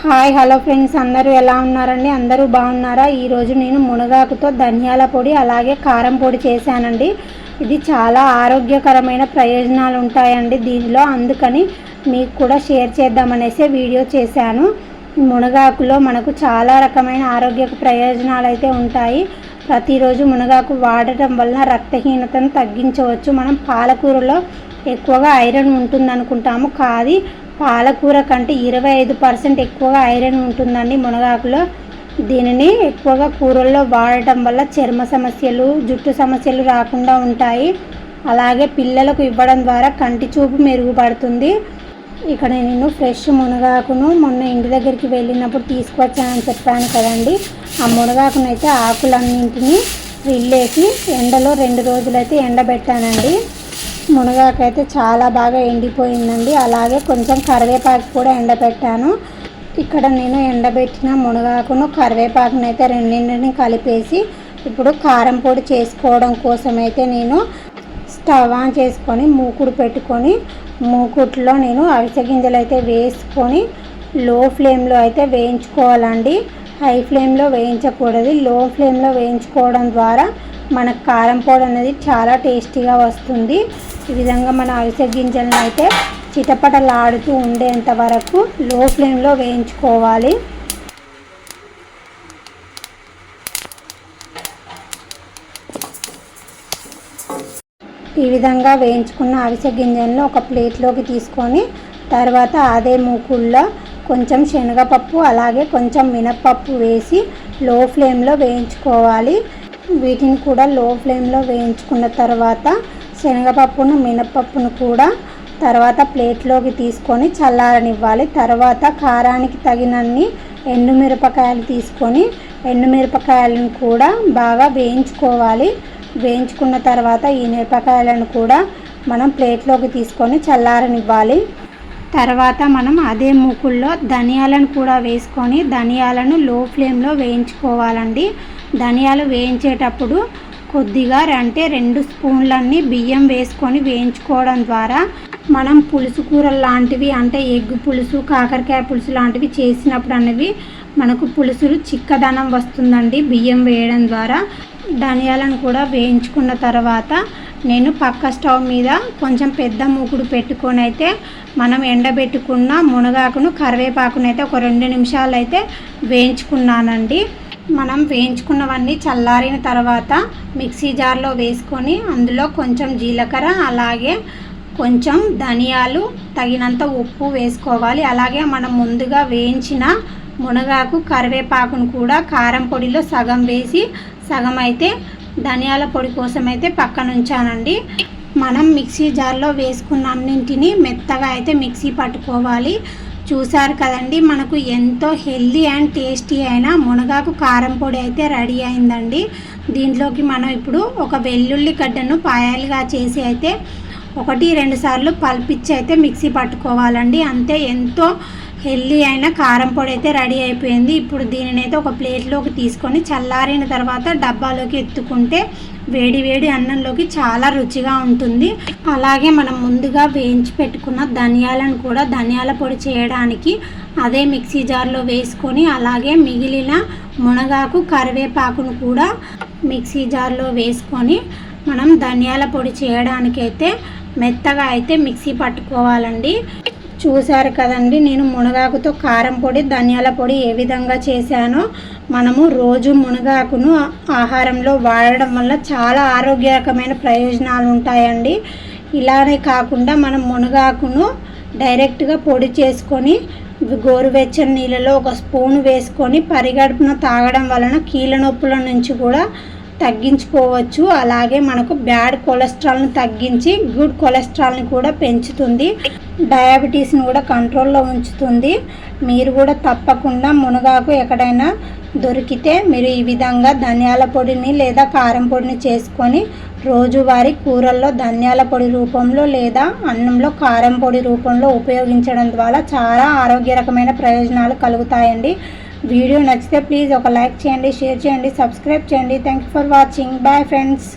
Hi hello friends. అందరూ ఎలా ఉన్నారండి? అందరూ బాగున్నారా? ఈరోజు నేను మునగాకుతో ధనియాల పొడి అలాగే కారం పొడి చేశానండి. ఇది చాలా ఆరోగ్యకరమైన ప్రయోజనాలు ఉంటాయండి దీనిలో. అందుకని మీకు కూడా షేర్ చేద్దామనేసి వీడియో చేశాను. మునగాకులో మనకు చాలా రకమైన ఆరోగ్య ప్రయోజనాలు అయితే ఉంటాయి. ప్రతిరోజు మునగాకు వాడటం వలన రక్తహీనతను తగ్గించవచ్చు. మనం పాలకూరలో ఎక్కువగా ఐరన్ ఉంటుంది అనుకుంటాము కాది పాలకూర కంటే ఇరవై ఐదు పర్సెంట్ ఎక్కువగా ఐరన్ ఉంటుందండి మునగాకులో. దీనిని ఎక్కువగా కూరల్లో వాడటం వల్ల చర్మ సమస్యలు జుట్టు సమస్యలు రాకుండా ఉంటాయి. అలాగే పిల్లలకు ఇవ్వడం ద్వారా కంటి చూపు మెరుగుపడుతుంది. ఇక్కడ నేను ఫ్రెష్ మునగాకును మొన్న ఇంటి దగ్గరికి వెళ్ళినప్పుడు తీసుకొచ్చానని చెప్పాను కదండి. ఆ మునగాకును అయితే ఆకులన్నింటినీ రిల్లేసి ఎండలో రెండు రోజులైతే ఎండబెట్టానండి. మునగాకు అయితే చాలా బాగా ఎండిపోయిందండి. అలాగే కొంచెం కరివేపాకు కూడా ఎండబెట్టాను. ఇక్కడ నేను ఎండబెట్టిన మునగాకును కరివేపాకును అయితే రెండింటిని కలిపేసి ఇప్పుడు కారం పొడి చేసుకోవడం కోసం అయితే నేను స్టవ్ ఆన్ చేసుకొని మూకుడు పెట్టుకొని మూకుట్లో నేను అవిసె గింజలు అయితే వేసుకొని లో ఫ్లేమ్లో అయితే వేయించుకోవాలండి. హై ఫ్లేమ్లో వేయించకూడదు. లో ఫ్లేమ్లో వేయించుకోవడం ద్వారా మనకు కారం పొడి అనేది చాలా టేస్టీగా వస్తుంది. ఈ విధంగా మన అవిసె గింజలను అయితే చిటపటలాడుతూ ఉండేంత వరకు లో ఫ్లేమ్లో వేయించుకోవాలి. ఈ విధంగా వేయించుకున్న అవిసె గింజలను ఒక ప్లేట్లోకి తీసుకొని తర్వాత అదే మూకుల్లో కొంచెం శనగపప్పు అలాగే కొంచెం మినప్పప్పు వేసి లో ఫ్లేమ్లో వేయించుకోవాలి. వీటిని కూడా లో ఫ్లేమ్లో వేయించుకున్న తర్వాత శనగపప్పును మినప్పప్పును కూడా తర్వాత ప్లేట్లోకి తీసుకొని చల్లారనివ్వాలి. తర్వాత కారానికి తగినన్ని ఎండుమిరపకాయలు తీసుకొని ఎండుమిరపకాయలను కూడా బాగా వేయించుకోవాలి. వేయించుకున్న తర్వాత ఈ మిరపకాయలను కూడా మనం ప్లేట్లోకి తీసుకొని చల్లారనివ్వాలి. తర్వాత మనం అదే మూకుల్లో ధనియాలను కూడా వేసుకొని ధనియాలను లో ఫ్లేమ్లో వేయించుకోవాలండి. ధనియాలు వేయించేటప్పుడు కొద్దిగా అంటే రెండు స్పూన్లన్నీ బియ్యం వేసుకొని వేయించుకోవడం ద్వారా మనం పులుసు కూర లాంటివి అంటే ఎగ్ పులుసు కాకరకాయ పులుసు లాంటివి చేసినప్పుడు అనేవి మనకు పులుసులు చిక్కదనం వస్తుందండి బియ్యం వేయడం ద్వారా. ధనియాలను కూడా వేయించుకున్న తర్వాత నేను పక్క స్టవ్ మీద కొంచెం పెద్ద మూకుడు పెట్టుకొని అయితే మనం ఎండబెట్టుకున్న మునగాకును కరివేపాకును అయితే ఒక రెండు నిమిషాలు అయితే వేయించుకున్నానండి. మనం వేయించుకున్నవన్నీ చల్లారిన తర్వాత మిక్సీ జార్లో వేసుకొని అందులో కొంచెం జీలకర్ర అలాగే కొంచెం ధనియాలు తగినంత ఉప్పు వేసుకోవాలి. అలాగే మనం ముందుగా వేయించిన మునగాకు కరివేపాకును కూడా కారం పొడిలో సగం వేసి సగం అయితే ధనియాల పొడి కోసం అయితే పక్కన ఉంచానండి. మనం మిక్సీ జార్లో వేసుకున్న అన్నింటినీ మెత్తగా అయితే మిక్సీ పట్టుకోవాలి. చూసారు కదండి మనకు ఎంతో హెల్దీ అండ్ టేస్టీ అయిన మునగాకు కారం పొడి అయితే రెడీ అయిందండి. దీంట్లోకి మనం ఇప్పుడు ఒక వెల్లుల్లి గడ్డను పాయాలుగా చేసి అయితే ఒకటి రెండు సార్లు పల్పిచ్చి అయితే మిక్సీ పట్టుకోవాలండి. అంతే ఎంతో హెల్దీ అయిన కారం పొడి అయితే రెడీ అయిపోయింది. ఇప్పుడు దీనిని అయితే ఒక ప్లేట్లోకి తీసుకొని చల్లారిన తర్వాత డబ్బాలోకి ఎత్తుకుంటే వేడి వేడి అన్నంలోకి చాలా రుచిగా ఉంటుంది. అలాగే మనం ముందుగా వేయించి పెట్టుకున్న ధనియాలను కూడా ధనియాల పొడి చేయడానికి అదే మిక్సీ జార్లో వేసుకొని అలాగే మిగిలిన మునగాకు కరివేపాకును కూడా మిక్సీ జార్లో వేసుకొని మనం ధనియాల పొడి చేయడానికైతే మెత్తగా అయితే మిక్సీ పట్టుకోవాలండి. చూశారు కదండి. నేను మునగాకుతో కారం పొడి ధనియాల పొడి ఏ విధంగా చేశానో మనము రోజు మునగాకును ఆహారంలో వాడడం వల్ల చాలా ఆరోగ్యకరమైన ప్రయోజనాలు ఉంటాయండి. ఇలానే కాకుండా మనం మునగాకును డైరెక్ట్గా పొడి చేసుకొని గోరువెచ్చని నీళ్ళలో ఒక స్పూన్ వేసుకొని పరిగడుపున తాగడం వలన కీళ్ళ నొప్పుల నుంచి కూడా తగ్గించుకోవచ్చు. అలాగే మనకు బ్యాడ్ కొలెస్ట్రాల్ని తగ్గించి గుడ్ కొలెస్ట్రాల్ని కూడా పెంచుతుంది. డయాబెటీస్ని కూడా కంట్రోల్లో ఉంచుతుంది. మీరు కూడా తప్పకుండా మునగాకు ఎక్కడైనా దొరికితే మీరు ఈ విధంగా ధనియాల పొడిని లేదా కారం పొడిని చేసుకొని రోజువారి కూరల్లో ధనియాల పొడి రూపంలో లేదా అన్నంలో కారం పొడి రూపంలో ఉపయోగించడం ద్వారా చాలా ఆరోగ్యకరమైన ప్రయోజనాలు కలుగుతాయండి. వీడియో నచ్చితే ప్లీజ్ ఒక లైక్ చేయండి షేర్ చేయండి సబ్స్క్రైబ్ చేయండి. Thank you for watching bye friends